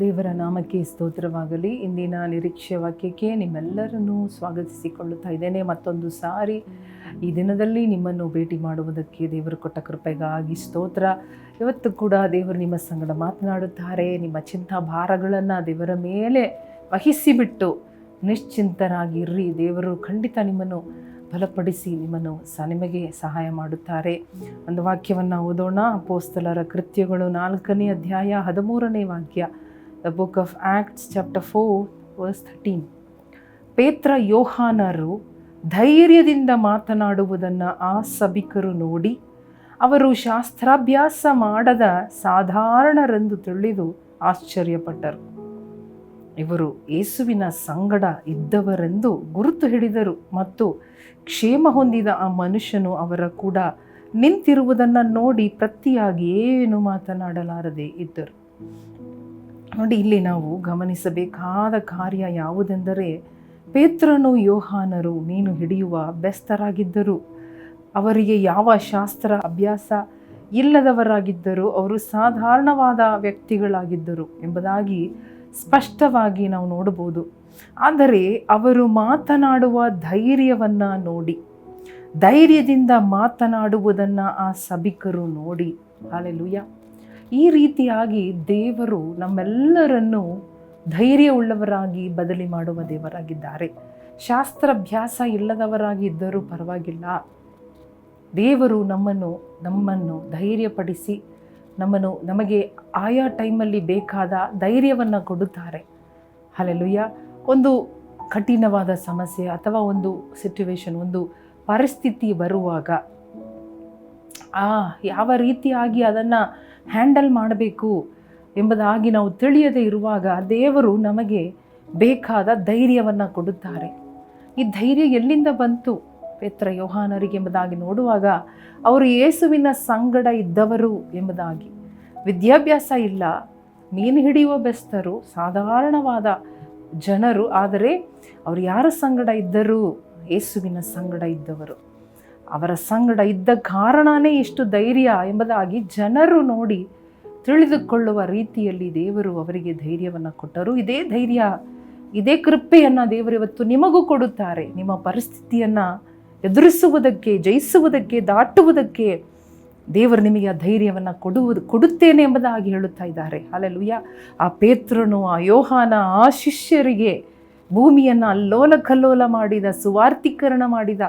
ದೇವರ ನಾಮಕ್ಕೆ ಸ್ತೋತ್ರವಾಗಲಿ. ಇಂದಿನ ನಿರೀಕ್ಷೆ ವಾಕ್ಯಕ್ಕೆ ನಿಮ್ಮೆಲ್ಲರನ್ನೂ ಸ್ವಾಗತಿಸಿಕೊಳ್ಳುತ್ತಾ ಇದ್ದೇನೆ. ಮತ್ತೊಂದು ಸಾರಿ ಈ ದಿನದಲ್ಲಿ ನಿಮ್ಮನ್ನು ಭೇಟಿ ಮಾಡುವುದಕ್ಕೆ ದೇವರು ಕೊಟ್ಟ ಕೃಪೆಗಾಗಿ ಸ್ತೋತ್ರ. ಇವತ್ತು ಕೂಡ ದೇವರು ನಿಮ್ಮ ಸಂಗಡ ಮಾತನಾಡುತ್ತಾರೆ. ನಿಮ್ಮ ಚಿಂತಾ ಭಾರಗಳನ್ನು ದೇವರ ಮೇಲೆ ವಹಿಸಿಬಿಟ್ಟು ನಿಶ್ಚಿಂತರಾಗಿರ್ರಿ. ದೇವರು ಖಂಡಿತ ನಿಮ್ಮನ್ನು ಬಲಪಡಿಸಿ ನಿಮ್ಮನ್ನು ಸ ನಿಮಗೆ ಸಹಾಯ ಮಾಡುತ್ತಾರೆ. ಒಂದು ವಾಕ್ಯವನ್ನು ಓದೋಣ. ಪೋಸ್ತಲರ ಕೃತ್ಯಗಳು ನಾಲ್ಕನೇ ಅಧ್ಯಾಯ ಹದಿಮೂರನೇ ವಾಕ್ಯ. The book of Acts chapter four verse thirteen ಪೇತ್ರ ಯೋಹಾನರು ಧೈರ್ಯದಿಂದ ಮಾತನಾಡುವುದನ್ನು ಆ ಸಭಿಕರು ನೋಡಿ ಅವರು ಶಾಸ್ತ್ರಾಭ್ಯಾಸ ಮಾಡದ ಸಾಧಾರಣರೆಂದು ತಿಳಿದು ಆಶ್ಚರ್ಯಪಟ್ಟರು. ಇವರು ಏಸುವಿನ ಸಂಗಡ ಇದ್ದವರೆಂದು ಗುರುತು ಹಿಡಿದರು ಮತ್ತು ಕ್ಷೇಮ ಹೊಂದಿದ ಆ ಮನುಷ್ಯನು ಅವರ ಕೂಡ ನಿಂತಿರುವುದನ್ನು ನೋಡಿ ಪ್ರತಿಯಾಗಿ ಏನು ಮಾತನಾಡಲಾರದೆ ಇದ್ದರು. ನೋಡಿ, ಇಲ್ಲಿ ನಾವು ಗಮನಿಸಬೇಕಾದ ಕಾರ್ಯ ಯಾವುದೆಂದರೆ, ಪೇತ್ರನು ಯೋಹಾನರು ಮೀನು ಹಿಡಿಯುವ ಬೆಸ್ತರಾಗಿದ್ದರು. ಅವರಿಗೆ ಯಾವ ಶಾಸ್ತ್ರ ಅಭ್ಯಾಸ ಇಲ್ಲದವರಾಗಿದ್ದರು ಅವರು ಸಾಧಾರಣವಾದ ವ್ಯಕ್ತಿಗಳಾಗಿದ್ದರು ಎಂಬುದಾಗಿ ಸ್ಪಷ್ಟವಾಗಿ ನಾವು ನೋಡಬಹುದು. ಆದರೆ, ಅವರು ಮಾತನಾಡುವ ಧೈರ್ಯವನ್ನು ನೋಡಿ. ಧೈರ್ಯದಿಂದ ಮಾತನಾಡುವುದನ್ನು ಆ ಸಭಿಕರು ನೋಡಿ. ಹಾಲೆಲುಯ್ಯ ಈ ರೀತಿಯಾಗಿ ದೇವರು ನಮ್ಮೆಲ್ಲರನ್ನು ಧೈರ್ಯವುಳ್ಳವರಾಗಿ ಬದಲಿ ಮಾಡುವ ದೇವರಾಗಿದ್ದಾರೆ. ಶಾಸ್ತ್ರಾಭ್ಯಾಸ ಇಲ್ಲದವರಾಗಿ ಇದ್ದರೂ ಪರವಾಗಿಲ್ಲ. ದೇವರು ನಮ್ಮನ್ನು ನಮ್ಮನ್ನು ಧೈರ್ಯಪಡಿಸಿ, ನಮ್ಮನ್ನು, ನಮಗೆ ಆಯಾ ಟೈಮಲ್ಲಿ ಬೇಕಾದ ಧೈರ್ಯವನ್ನು ಕೊಡುತ್ತಾರೆ. ಅಲ್ಲೆಲುಯ್ಯ ಒಂದು ಕಠಿಣವಾದ ಸಮಸ್ಯೆ ಅಥವಾ ಒಂದು ಸಿಚುವೇಶನ್ ಒಂದು ಪರಿಸ್ಥಿತಿ ಬರುವಾಗ ಯಾವ ರೀತಿಯಾಗಿ ಅದನ್ನು ಹ್ಯಾಂಡಲ್ ಮಾಡಬೇಕು ಎಂಬುದಾಗಿ ನಾವು ತಿಳಿಯದೇ ಇರುವಾಗ ದೇವರು ನಮಗೆ ಬೇಕಾದ ಧೈರ್ಯವನ್ನು ಕೊಡುತ್ತಾರೆ. ಈ ಧೈರ್ಯ ಎಲ್ಲಿಂದ ಬಂತು? ಪೇತ್ರ ಯೋಹಾನರಿಗೆ ಎಂಬುದಾಗಿ ನೋಡುವಾಗ ಅವರು ಯೇಸುವಿನ ಸಂಗಡ ಇದ್ದವರು ಎಂಬುದಾಗಿ. ವಿದ್ಯಾಭ್ಯಾಸ ಇಲ್ಲ. ಮೀನು ಹಿಡಿಯುವ ಬೆಸ್ತರು, ಸಾಧಾರಣವಾದ ಜನರು, ಆದರೆ ಅವರು ಯಾರ ಸಂಗಡ ಇದ್ದರು? ಯೇಸುವಿನ ಸಂಗಡ ಇದ್ದವರು. ಅವರ ಸಂಗಡ ಇದ್ದ ಕಾರಣನೇ ಎಷ್ಟು ಧೈರ್ಯ ಎಂಬುದಾಗಿ ಜನರು ನೋಡಿ ತಿಳಿದುಕೊಳ್ಳುವ ರೀತಿಯಲ್ಲಿ ದೇವರು ಅವರಿಗೆ ಧೈರ್ಯವನ್ನು ಕೊಟ್ಟರು. ಇದೇ ಧೈರ್ಯ, ಇದೇ ಕೃಪೆಯನ್ನು ದೇವರು ಇವತ್ತು ನಿಮಗೂ ಕೊಡುತ್ತಾರೆ. ನಿಮ್ಮ ಪರಿಸ್ಥಿತಿಯನ್ನು ಎದುರಿಸುವುದಕ್ಕೆ, ಜಯಿಸುವುದಕ್ಕೆ, ದಾಟುವುದಕ್ಕೆ ದೇವರು ನಿಮಗೆ ಆ ಧೈರ್ಯವನ್ನು ಕೊಡುವುದು ಕೊಡುತ್ತೇನೆ ಎಂಬುದಾಗಿ ಹೇಳುತ್ತಾ ಇದ್ದಾರೆ. ಅಲ್ಲೆಲುಯ್ಯ ಆ ಪೇತ್ರನು, ಆ ಯೋಹಾನ, ಆ ಶಿಷ್ಯರಿಗೆ ಭೂಮಿಯನ್ನು ಅಲ್ಲೋಲ ಕಲ್ಲೋಲ ಮಾಡಿದ ಸುವಾರ್ಥೀಕರಣ ಮಾಡಿದ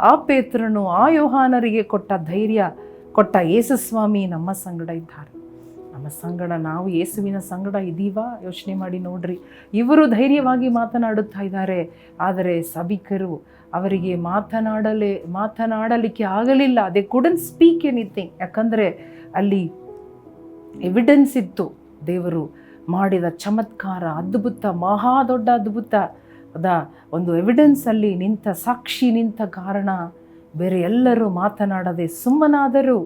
ಆ ಪೇತ್ರನು, ಆ ಯೋಹಾನರಿಗೆ ಕೊಟ್ಟ ಧೈರ್ಯ, ಕೊಟ್ಟ ಯೇಸುಸ್ವಾಮಿ ನಮ್ಮ ಸಂಗಡ ಇದ್ದಾರೆ. ನಮ್ಮ ಸಂಗಡ ನಾವು ಯೇಸುವಿನ ಸಂಗಡ ಇದ್ದೀವಾ ಯೋಚನೆ ಮಾಡಿ ನೋಡ್ರಿ. ಇವರು ಧೈರ್ಯವಾಗಿ ಮಾತನಾಡುತ್ತಾ ಇದ್ದಾರೆ. ಆದರೆ ಸಭಿಕರು ಅವರಿಗೆ ಮಾತನಾಡಲೇ, ಮಾತನಾಡಲಿಕ್ಕೆ ಆಗಲಿಲ್ಲ. ದೇ ಕುಡನ್ ಸ್ಪೀಕ್ ಎನಿಥಿಂಗ್ ಯಾಕಂದರೆ ಅಲ್ಲಿ ಎವಿಡೆನ್ಸ್ ಇತ್ತು. ದೇವರು ಮಾಡಿದ ಚಮತ್ಕಾರ, ಅದ್ಭುತ, ಮಹಾ ದೊಡ್ಡ ಅದ್ಭುತ. ಅದ, ಒಂದು ಎವಿಡೆನ್ಸಲ್ಲಿ ನಿಂತ ಸಾಕ್ಷಿ ನಿಂತ ಕಾರಣ. ಬೇರೆ ಎಲ್ಲರೂ ಮಾತನಾಡದೆ ಸುಮ್ಮನಾದರೂ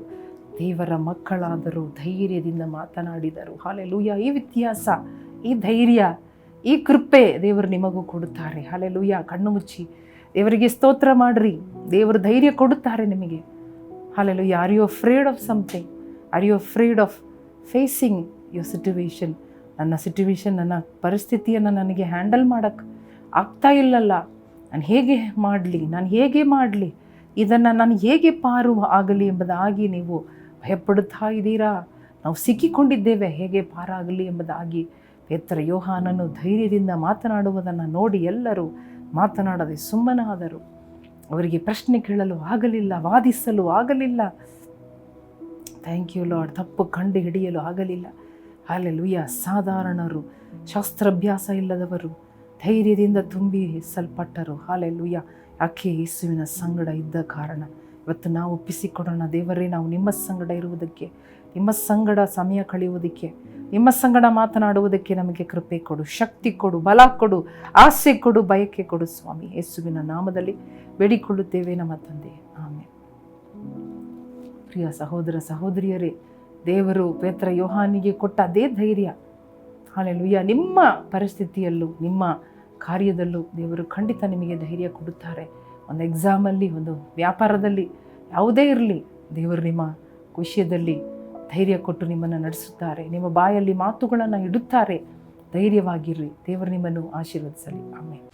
ದೇವರ ಮಕ್ಕಳಾದರೂ ಧೈರ್ಯದಿಂದ ಮಾತನಾಡಿದರು. ಹಾಲೆಲೂಯ, ಈ ವ್ಯತ್ಯಾಸ, ಈ ಧೈರ್ಯ, ಈ ಕೃಪೆ ದೇವರು ನಿಮಗೂ ಕೊಡುತ್ತಾರೆ. ಹಾಲೆಲೂಯ, ಕಣ್ಣು ಮುಚ್ಚಿ, ದೇವರಿಗೆ ಸ್ತೋತ್ರ ಮಾಡಿರಿ. ದೇವರು ಧೈರ್ಯ ಕೊಡುತ್ತಾರೆ ನಿಮಗೆ. Hallelujah are you afraid of something are you afraid of facing your situation ನನ್ನ ಸಿಟುವೇಶನ್ ನನ್ನ ಪರಿಸ್ಥಿತಿಯನ್ನು ನನಗೆ ಹ್ಯಾಂಡಲ್ ಮಾಡೋಕ್ಕೆ ಆಗ್ತಾ ಇಲ್ಲಲ್ಲ. ನಾನು ಹೇಗೆ ಮಾಡಲಿ? ನಾನು ಹೇಗೆ ಮಾಡಲಿ? ಇದನ್ನು ನಾನು ಹೇಗೆ ಪಾರು ಆಗಲಿ ಎಂಬುದಾಗಿ ನೀವು ಭಯಪಡುತ್ತಾ ಇದ್ದೀರಾ? ನಾವು ಸಿಕ್ಕಿಕೊಂಡಿದ್ದೇವೆ ಹೇಗೆ ಪಾರಾಗಲಿ ಎಂಬುದಾಗಿ. ಪೇತ್ರ ಯೋಹಾನನ್ನು ಧೈರ್ಯದಿಂದ ಮಾತನಾಡುವುದನ್ನು ನೋಡಿ ಎಲ್ಲರೂ ಮಾತನಾಡದೆ ಸುಮ್ಮನಾದರು. ಅವರಿಗೆ ಪ್ರಶ್ನೆ ಕೇಳಲು ಆಗಲಿಲ್ಲ, ವಾದಿಸಲು ಆಗಲಿಲ್ಲ. ಥ್ಯಾಂಕ್ ಯು ಲಾರ್ಡ್ ತಪ್ಪು ಕಂಡು ಹಿಡಿಯಲು ಆಗಲಿಲ್ಲ. ಅಲ್ಲೆಲ್ಲುಯ್ಯ ಸಾಧಾರಣರು, ಶಾಸ್ತ್ರಾಭ್ಯಾಸ ಇಲ್ಲದವರು ಧೈರ್ಯದಿಂದ ತುಂಬಿ ತುಂಬಿಸಲ್ಪಟ್ಟರು. ಹಾಲೆಲುಯ್ಯ ಯಾಕೆ ಯೇಸುವಿನ ಸಂಗಡ ಇದ್ದ ಕಾರಣ? ಇವತ್ತು ನಾವು ಒಪ್ಪಿಸಿಕೊಡೋಣ. ದೇವರೇ, ನಾವು ನಿಮ್ಮ ಸಂಗಡ ಇರುವುದಕ್ಕೆ, ನಿಮ್ಮ ಸಂಗಡ ಸಮಯ ಕಳೆಯುವುದಕ್ಕೆ, ನಿಮ್ಮ ಸಂಗಡ ಮಾತನಾಡುವುದಕ್ಕೆ ನಮಗೆ ಕೃಪೆ ಕೊಡು, ಶಕ್ತಿ ಕೊಡು, ಬಲ ಕೊಡು, ಆಸೆ ಕೊಡು, ಬಯಕೆ ಕೊಡು ಸ್ವಾಮಿ. ಯೇಸುವಿನ ನಾಮದಲ್ಲಿ ಬೇಡಿಕೊಳ್ಳುತ್ತೇವೆ ನಮ್ಮ ತಂದೆ. ಆಮೇಲೆ ಪ್ರಿಯ ಸಹೋದರ ಸಹೋದರಿಯರೇ, ದೇವರು ಪೇತ್ರ ಯೋಹಾನಿಗೆ ಕೊಟ್ಟ ಅದೇ ಧೈರ್ಯ. ಹಾಲೆಲುಯ್ಯ. ನಿಮ್ಮ ಪರಿಸ್ಥಿತಿಯಲ್ಲೂ, ನಿಮ್ಮ ಕಾರ್ಯದಲ್ಲೂ ದೇವರು ಖಂಡಿತ ನಿಮಗೆ ಧೈರ್ಯ ಕೊಡುತ್ತಾರೆ. ಒಂದು ಎಕ್ಸಾಮಲ್ಲಿ ಒಂದು ವ್ಯಾಪಾರದಲ್ಲಿ, ಯಾವುದೇ ಇರಲಿ, ದೇವರು ನಿಮ್ಮ ವಿಷಯದಲ್ಲಿ ಧೈರ್ಯ ಕೊಟ್ಟು ನಿಮ್ಮನ್ನು ನಡೆಸುತ್ತಾರೆ. ನಿಮ್ಮ ಬಾಯಲ್ಲಿ ಮಾತುಗಳನ್ನು ಇಡುತ್ತಾರೆ. ಧೈರ್ಯವಾಗಿರ್ರಿ. ದೇವರು ನಿಮ್ಮನ್ನು ಆಶೀರ್ವದಿಸಲಿ. ಆಮೇಲೆ